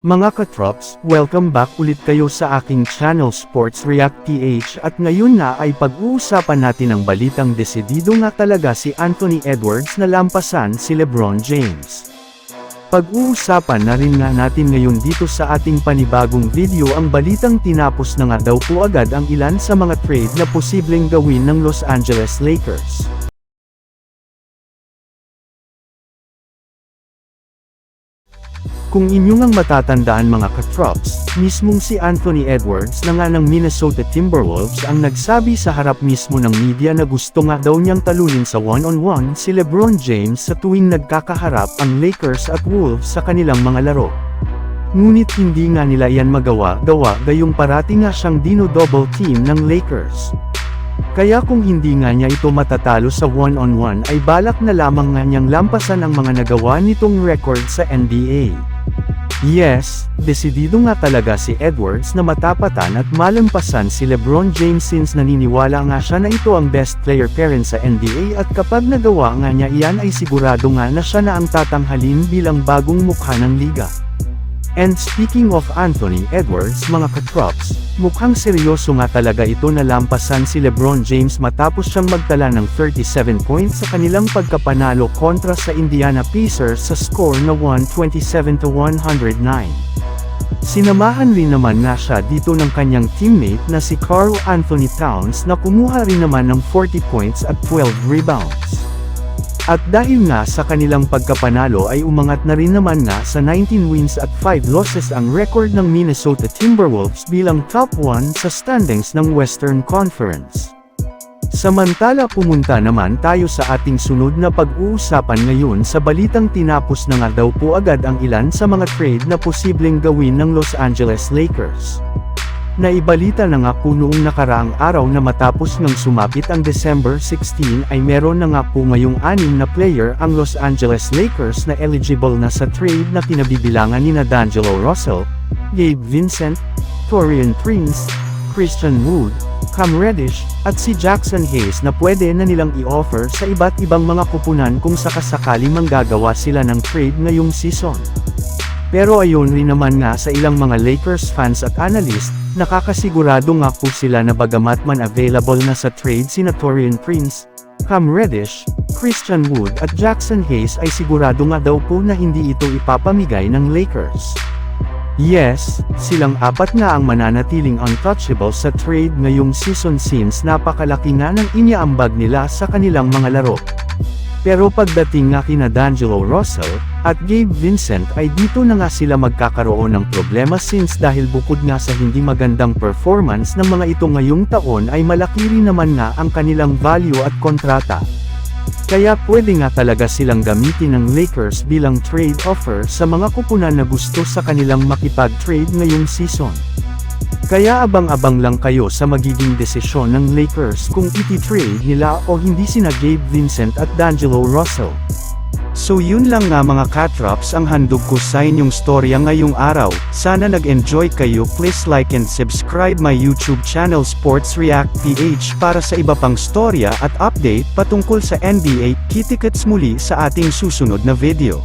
Mga katrops, welcome back ulit kayo sa aking channel Sports React PH at ngayon na ay pag-uusapan natin ang balitang desidido nga talaga si Anthony Edwards na lampasan si Lebron James. Pag-uusapan na rin nga natin ngayon dito sa ating panibagong video ang balitang tinapos na nga daw po agad ang ilan sa mga trade na posibleng gawin ng Los Angeles Lakers. Kung inyong ang matatandaan mga katrops, mismong si Anthony Edwards na nga ng Minnesota Timberwolves ang nagsabi sa harap mismo ng media na gusto nga daw niyang talunin sa one-on-one si Lebron James sa tuwing nagkakaharap ang Lakers at Wolves sa kanilang mga laro. Ngunit hindi nga nila iyan magawa, gawa gayong parati nga siyang dino-double team ng Lakers. Kaya kung hindi nga niya ito matatalo sa one-on-one ay balak na lamang nga niyang lampasan ang mga nagawa nitong record sa NBA. Yes, desidido nga talaga si Edwards na matapatan at malampasan si Lebron James since naniniwala nga siya na ito ang best player parent sa NBA at kapag nagawa nga niya iyan ay sigurado nga na siya na ang tatanghalin bilang bagong mukha ng liga. And speaking of Anthony Edwards mga katrops, mukhang seryoso nga talaga ito na lampasan si Lebron James matapos siyang magtala ng 37 points sa kanilang pagkapanalo kontra sa Indiana Pacers sa score na 127-109. Sinamahan rin naman nga siya dito ng kanyang teammate na si Carl Anthony Towns na kumuha rin naman ng 40 points at 12 rebounds. At dahil nga sa kanilang pagkapanalo ay umangat na rin naman nga sa 19 wins at 5 losses ang record ng Minnesota Timberwolves bilang top 1 sa standings ng Western Conference. Samantala pumunta naman tayo sa ating sunod na pag-uusapan ngayon sa balitang tinapos na nga daw po agad ang ilan sa mga trade na posibleng gawin ng Los Angeles Lakers. Naibalita na nga po noong nakaraang araw na matapos ngang sumapit ang December 16 ay meron na nga po ngayong anim na player ang Los Angeles Lakers na eligible na sa trade na kinabibilangan ni D'Angelo Russell, Gabe Vincent, Torian Prince, Christian Wood, Cam Reddish, at si Jackson Hayes na pwede na nilang i-offer sa iba't ibang mga kupunan kung sakasakali manggagawa sila ng trade ngayong season. Pero ayon rin naman nga sa ilang mga Lakers fans at analyst, nakakasigurado nga po sila na bagamat man available na sa trade sina Torian Prince, Cam Reddish, Christian Wood at Jackson Hayes ay sigurado nga daw po na hindi ito ipapamigay ng Lakers. Yes, silang apat nga ang mananatiling untouchable sa trade ngayong season since napakalaki nga ng iniaambag nila sa kanilang mga laro. Pero pagdating nga kina D'Angelo Russell, at Gabe Vincent ay dito na nga sila magkakaroon ng problema since dahil bukod nga sa hindi magandang performance ng mga ito ngayong taon ay malaki rin naman nga ang kanilang value at kontrata. Kaya pwede nga talaga silang gamitin ng Lakers bilang trade offer sa mga kupunan na gusto sa kanilang makipag-trade ngayong season. Kaya abang-abang lang kayo sa magiging desisyon ng Lakers kung iti-trade nila o hindi sina Gabe Vincent at D'Angelo Russell. So yun lang nga mga katrops ang handog ko sa inyong storya ngayong araw, sana nag-enjoy kayo please like and subscribe my YouTube channel Sports React PH para sa iba pang storya at update patungkol sa NBA, kitikets muli sa ating susunod na video.